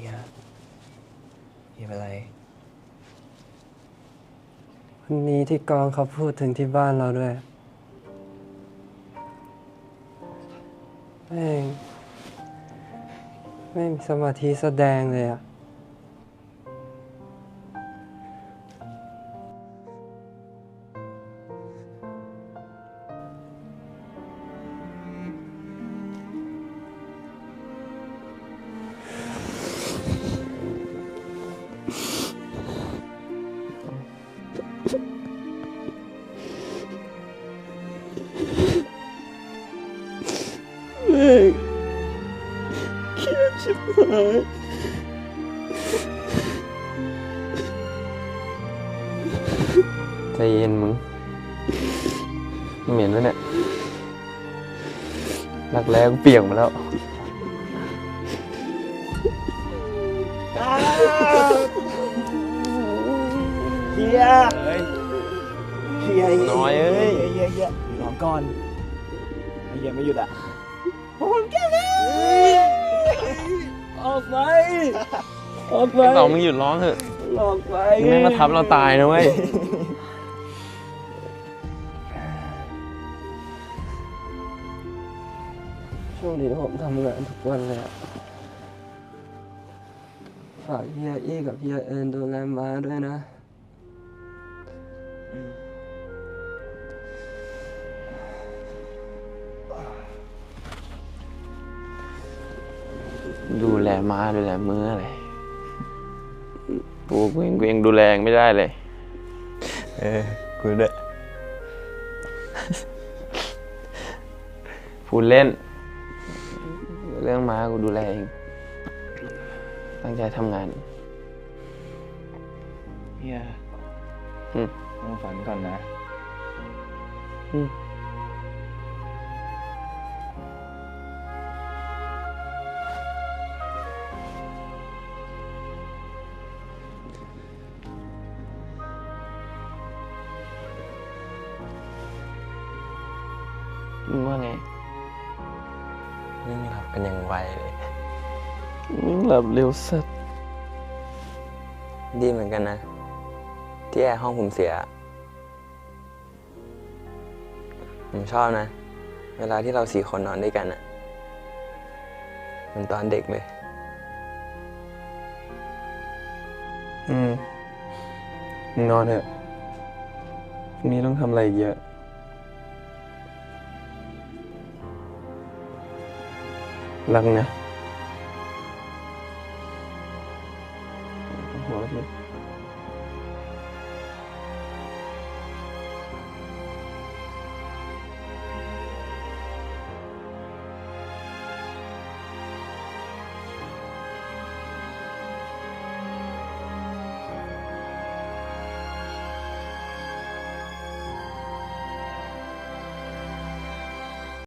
เฮียเฮียเป็นไร วันนี้ที่กองเขาพูดถึงที่บ้านเราด้วยแม่งไม่มีสมาธิแสดงเลยอะ ใจเย็นมึงเหม็นแล้วเนี่ยรักแร้กูเปียกหมาแล้ว เฮียเฮ้ยเฮียน้อยเอ้ย เฮียเฮียร้องก่อนเฮียไม่หยุดอะ ผมแก้วออกไปออกไปไอ้ต่อมึงหยุดร้องเถอะออกไปมึงแม่งมาทับเราตายนะเว้ยช่วงนี้ผมทำงานทุกวันเลยอะฝากเฮียอี้กับเฮียเอิญดูแลม้าด้วยนะ ดูแลม้าดูแลมืออะไรปูกูเองกูเองดูแลเองไม่ได้เลย เออกูด้วยพูดเล่น เรื่องม้ากูดูแลเอง ตั้งใจทำงานเฮียอืม ต้องฝันก่อนนะ อืม มึงว่าไงนี่หลับกันอย่างไวเลยมึงหลับเร็วสัสดีเหมือนกันนะ ที่แอร์ห้องผมเสีย ผมชอบนะ เวลาที่เราสี่คนนอนด้วยกันอะเหมันตอนเด็กเลย อืมมึงนอนเถอะพรุ่งนี้ต้องทำอะไรอีกเยอะ lần nè.